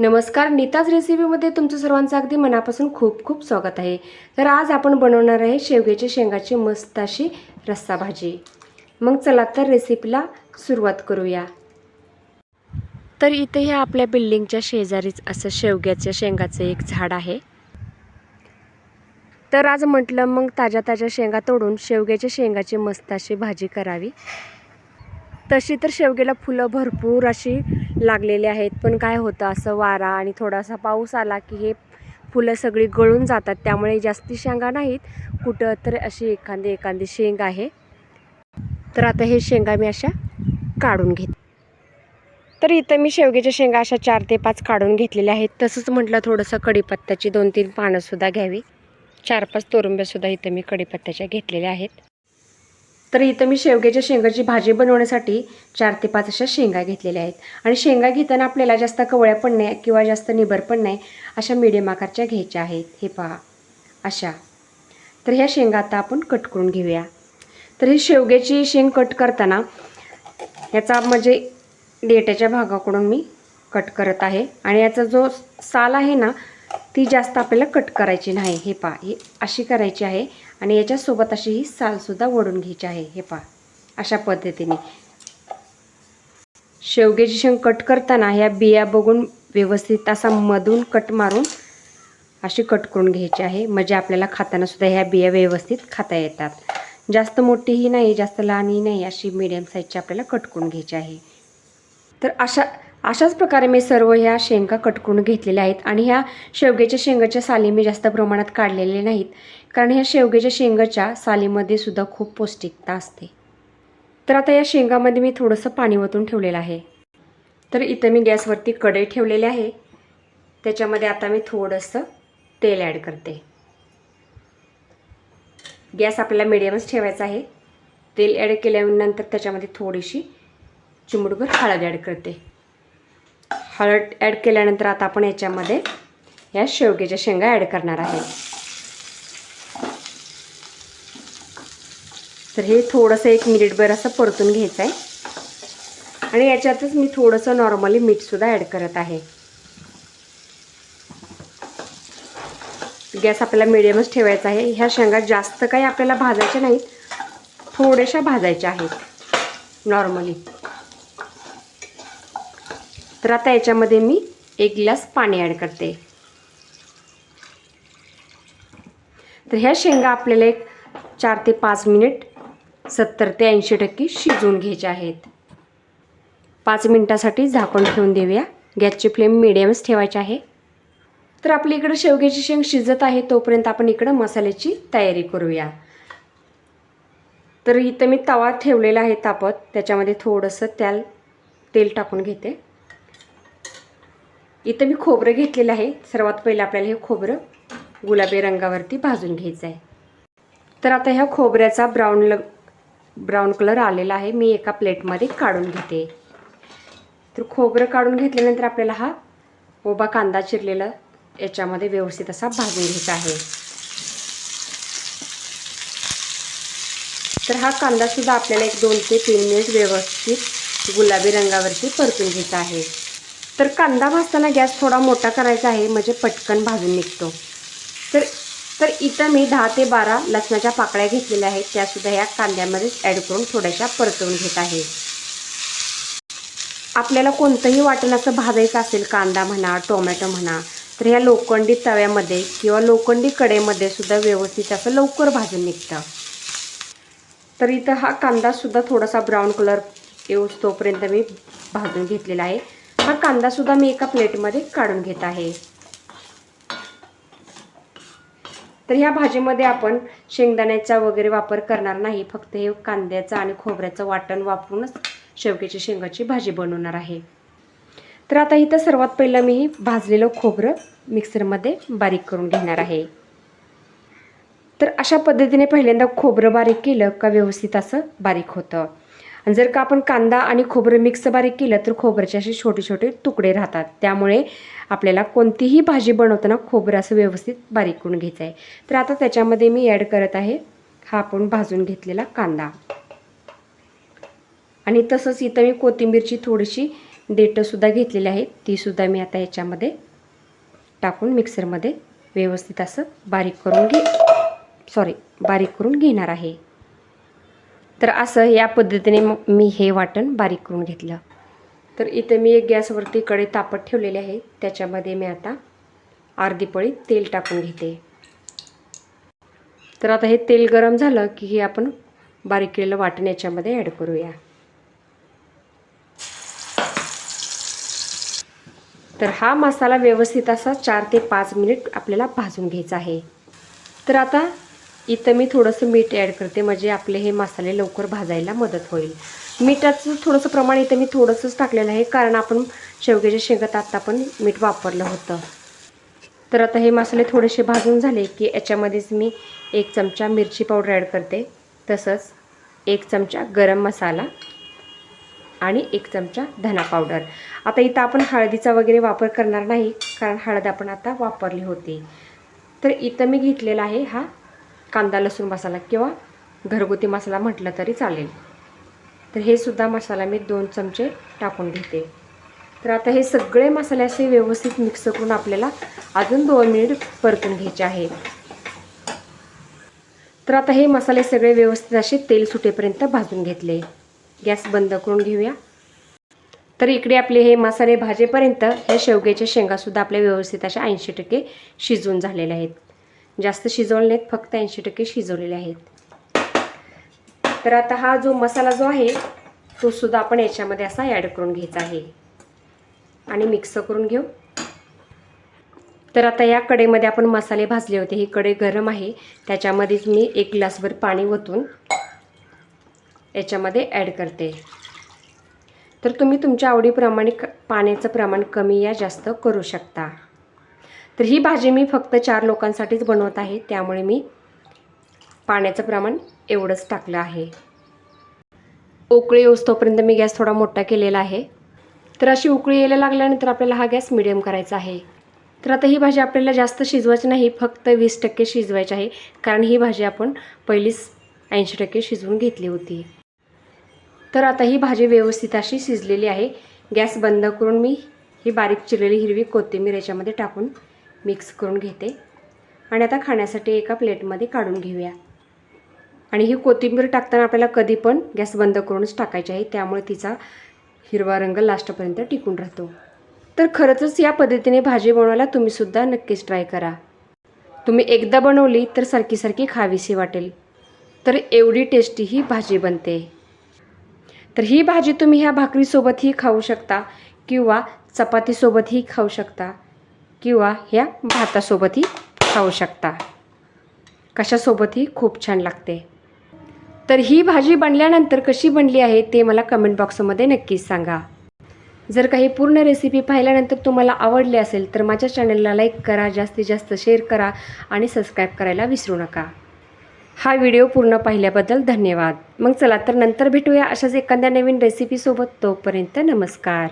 नमस्कार नीताज रेसिपीमध्ये तुमचं सर्वांचं अगदी मनापासून खूप खूप स्वागत आहे. तर आज आपण बनवणार आहे शेवग्याची शेंगाची मस्त अशी रस्सा भाजी. मग चला तर रेसिपीला सुरुवात करूया. तर इथे हे आपल्या बिल्डिंगच्या शेजारीच असं शेवग्याच्या शेंगाचं एक झाड आहे. तर आज म्हटलं मग ताज्या ताज्या शेंगा तोडून शेवग्याच्या शेंगाची मस्त अशी भाजी करावी. तशी तर शेवग्याला फुलं भरपूर अशी लागलेली आहेत. पण काय होतं असं वारा आणि थोडासा पाऊस आला की हे फुलं सगळी गळून जातात. त्यामुळे जास्ती शेंगा नाहीत. कुठं तर अशी एखादी एखादी शेंग आहे. तर आता हे शेंगा मी अशा काढून घेत. तर इथं मी शेवग्याच्या शेंगा अशा चार ते पाच काढून घेतलेल्या आहेत. तसंच म्हटलं थोडंसं कढीपत्त्याची दोन तीन पानंसुद्धा घ्यावी. चार पाच तोरुंब्यासुद्धा इथं मी कढीपत्त्याच्या घेतलेल्या आहेत. तर इथं मी शेवग्याच्या शेंगाची भाजी बनवण्यासाठी चार ते पाच अशा शेंगा घेतलेल्या आहेत. आणि शेंगा घेताना आपल्याला जास्त कवळ्या पण नाही किंवा जास्त निबर पण नाही अशा मिडियम आकारच्या घ्यायच्या आहेत. हे पहा. अशा. तर ह्या शेंगा आता आपण कट करून घेऊया. तर ही शेवग्याची शेंग कट करताना याचा म्हणजे डेट्याच्या भागाकडून मी कट करत आहे. आणि याचा जो साल आहे ना ती जास्त आपल्याला कट करायची नाही. हे पहा ही अशी करायची आहे आणि याच्यासोबत अशी ही सालसुद्धा ओढून घ्यायची आहे. हे पहा अशा पद्धतीने. शेवग्याची शेंग कट करताना ह्या बिया बघून व्यवस्थित असा मधून कट मारून अशी कट करून घ्यायची आहे. म्हणजे आपल्याला खाताना सुद्धा ह्या बिया व्यवस्थित खाता येतात. जास्त मोठीही नाही जास्त लहानही नाही अशी मिडियम साईजची आपल्याला कट करून घ्यायची आहे. तर अशा अशाच प्रकारे मी सर्व ह्या शेंगा कट करून घेतलेल्या आहेत आणि ह्या शेवग्याच्या शेंगाच्या साली मी जास्त प्रमाणात काढलेले नाहीत. कारण ह्या शेवग्याच्या शेंगाच्या सालीमध्ये सुद्धा खूप पौष्टिकता असते. तर आता या शेंगामध्ये मी थोडंसं पाणी ओतून ठेवलेलं आहे. तर इथं मी गॅसवरती कढई ठेवलेली आहे. त्याच्यामध्ये आता मी थोडंसं तेल ॲड करते. गॅस आपल्याला मिडियमच ठेवायचा आहे. तेल ॲड केल्यानंतर त्याच्यामध्ये थोडीशी चिमडभर हळद ॲड करते. हळद ॲड केल्यानंतर आता आपण याच्यामध्ये या शेवग्याच्या शेंगा ॲड करणार आहे. तर हे थोडंसं एक मिनिटभर असं परतून घ्यायचं आहे आणि याच्यातच मी थोडंसं नॉर्मली मीठसुद्धा ॲड करत आहे. गॅस आपल्याला मिडियमच ठेवायचा आहे. ह्या शेंगा जास्त काही आपल्याला भाजायच्या नाहीत. थोड्याशा भाजायच्या आहेत. नॉर्मली तर आता याच्यामध्ये मी एक ग्लास पाणी ॲड करते. तर ह्या शेंगा आपल्याला एक चार ते पाच मिनिट सत्तर ते ऐंशी टक्के शिजवून घ्यायच्या आहेत. पाच मिनटासाठी झाकण ठेवून देऊया. गॅसची फ्लेम मिडियमच ठेवायची आहे. तर आपल्या इकडं शेवग्याची शेंग शिजत आहे तोपर्यंत आपण इकडं मसाल्याची तयारी करूया. तर इथं मी तवा ठेवलेला आहे तापत त्याच्यामध्ये थोडंसं त्याल तेल टाकून घेते. इथं मी खोबरं घेतलेलं आहे. सर्वात पहिलं आपल्याला हे खोबरं गुलाबी रंगावरती भाजून घ्यायचं आहे तर आता ह्या खोबऱ्याचा ब्राऊन ल ब्राऊन कलर आलेला आहे. मी एका प्लेटमध्ये काढून घेते. तर खोबरं काढून घेतल्यानंतर आपल्याला हा ओबा कांदा चिरलेला याच्यामध्ये व्यवस्थित असा भाजून घ्यायचा आहे. तर हा कांदासुद्धा आपल्याला एक दोन ते तीन मिनिट व्यवस्थित गुलाबी रंगावरती परतून घ्यायचा आहे. तर कांदा भाजताना गॅस थोडा मोठा करायचा आहे म्हणजे पटकन भाजून निघतो. तर तर इथं मी दहा ते बारा लसणाच्या पाकळ्या घेतलेल्या आहेत त्यासुद्धा या कांद्यामध्येच ॲड करून थोड्याशा परतवून घेत आहे. आपल्याला कोणतंही वाटण असं भाजायचं असेल कांदा म्हणा टोमॅटो म्हणा तर ह्या लोखंडी तव्यामध्ये किंवा लोखंडी कडेमध्ये सुद्धा व्यवस्थित असं लवकर भाजून निघतं. तर इथं हा कांदासुद्धा थोडासा ब्राऊन कलर येऊस तोपर्यंत मी भाजून घेतलेला आहे. हा कांदासुद्धा मी एका प्लेटमध्ये काढून घेत आहे. तर ह्या भाजीमध्ये आपण शेंगदाण्याचा वगैरे वापर करणार नाही फक्त हे कांद्याचं आणि खोबऱ्याचं वाटण वापरूनच शेवग्याची शेंगाची भाजी बनवणार आहे. तर आता इथं सर्वात पहिलं मी भाजलेलं खोबरं मिक्सरमध्ये बारीक करून घेणार आहे. तर अशा पद्धतीने पहिल्यांदा खोबरं बारीक केलं का व्यवस्थित असं बारीक होतं. आणि जर का आपण कांदा आणि खोबरं मिक्स बारीक केलं तर खोबऱ्याचे असे छोटे छोटे तुकडे राहतात. त्यामुळे आपल्याला कोणतीही भाजी बनवताना खोबरं असं व्यवस्थित बारीक करून घ्यायचं आहे. तर आता त्याच्यामध्ये मी ॲड करत आहे हा आपण भाजून घेतलेला कांदा. आणि तसंच इथं मी कोथिंबीरची थोडीशी देठंसुद्धा घेतलेली आहे. तीसुद्धा मी आता याच्यामध्ये टाकून मिक्सरमध्ये व्यवस्थित असं बारीक करून घे सॉरी बारीक करून घेणार आहे. तर असं या पद्धतीने मग मी हे वाटण बारीक करून घेतलं. तर इथे मी एक गॅसवरती कडे तापत ठेवलेले आहे. त्याच्यामध्ये मी आता अर्धी पळी तेल टाकून घेते. तर आता हे तेल गरम झालं की हे आपण बारीक केलेलं वाटण याच्यामध्ये ॲड करूया. तर हा मसाला व्यवस्थित असा चार ते पाच मिनिट आपल्याला भाजून घ्यायचा आहे. तर आता इथं मी थोडंसं मीठ ॲड करते. म्हणजे आपले हे मसाले लवकर भाजायला मदत होईल. मिठाचं थोडंसं प्रमाण इथं मी थोडंसंच टाकलेलं आहे. कारण आपण शेवग्याच्या शेंगात आत्ता पण मीठ वापरलं होतं. तर आता हे मसाले थोडेसे भाजून झाले की याच्यामध्येच मी एक चमचा मिरची पावडर ॲड करते. तसंच एक चमचा गरम मसाला आणि एक चमचा धना पावडर. आता इथं आपण हळदीचा वगैरे वापर करणार नाही. कारण हळद आपण आता वापरली होती. तर इथं मी घेतलेला आहे हा कांदा लसूण मसाला किंवा घरगुती मसाला म्हटलं तरी चालेल. तर हे सुद्धा मसाला मी दोन चमचे टाकून घेते. तर आता हे सगळे मसाले असे व्यवस्थित मिक्स करून आपल्याला अजून दोन मिनिट परतून घ्यायचे आहे. तर आता हे मसाले सगळे व्यवस्थित असे तेल सुटेपर्यंत भाजून घेतले. गॅस बंद करून घेऊया. तर इकडे आपले हे मसाले भाजेपर्यंत या शेवग्याच्या शेंगासुद्धा आपल्या व्यवस्थित अशा ऐंशी टक्के शिजून झालेल्या आहेत. जास्त शिजवले नाहीत फक्त ऐंशी टक्के शिजवलेले आहेत. तर आता हा जो मसाला जो आहे तो सुद्धा आपण याच्यामध्ये असा ॲड करून घ्यायचा आहे. आणि मिक्स करून घेऊ. तर आता या कडेमध्ये आपण मसाले भाजले होते. ही कडे गरम आहे. त्याच्यामध्येच मी एक ग्लासभर पाणी ओतून याच्यामध्ये ॲड करते. तर तुम्ही तुमच्या आवडीप्रमाणे क पाण्याचं प्रमाण कमी या जास्त करू शकता. तर ही भाजी मी फक्त चार लोकांसाठीच बनवत आहे. त्यामुळे मी पाण्याचं प्रमाण एवढंच टाकलं आहे. उकळी तोपर्यंत मी गॅस थोडा मोठा केलेला आहे. तर अशी उकळी यायला लागल्यानंतर आपल्याला हा गॅस मिडियम करायचा आहे. तर आता ही भाजी आपल्याला जास्त शिजवायची नाही फक्त वीस टक्के शिजवायची आहे. कारण ही भाजी आपण पहिलीच ऐंशी टक्के शिजवून घेतली होती. तर आता ही भाजी व्यवस्थित अशी शिजलेली आहे. गॅस बंद करून मी ही बारीक चिरलेली हिरवी कोथिंबीर याच्यामध्ये टाकून मिक्स करून घेते. आणि आता खाण्यासाठी एका प्लेटमध्ये काढून घेऊया. आणि ही कोथिंबीर टाकताना आपल्याला कधी पण गॅस बंद करूनच टाकायची आहे. त्यामुळे तिचा हिरवा रंग लास्टपर्यंत टिकून राहतो. तर खरंच या पद्धतीने भाजी बनवायला तुम्हीसुद्धा नक्कीच ट्राय करा. तुम्ही एकदा बनवली तर सारखी सारखी खावीशी वाटेल. तर एवढी टेस्टी ही भाजी बनते. तर ही भाजी तुम्ही ह्या भाकरीसोबतही खाऊ शकता किंवा चपातीसोबतही खाऊ शकता. किंवा ह्या भातासोबतही खाऊ शकता. कशासोबतही खूप छान लागते. तर ही भाजी बनल्यानंतर कशी बनली आहे ते मला कमेंट बॉक्समध्ये नक्कीच सांगा. जर काही पूर्ण रेसिपी पाहिल्यानंतर तुम्हाला आवडली असेल तर माझ्या चॅनलला लाईक करा जास्तीत जास्त शेअर करा आणि सबस्क्राईब करायला विसरू नका. हा व्हिडिओ पूर्ण पाहिल्याबद्दल धन्यवाद. मग चला तर नंतर भेटूया अशाच एखाद्या नवीन रेसिपीसोबत तोपर्यंत नमस्कार.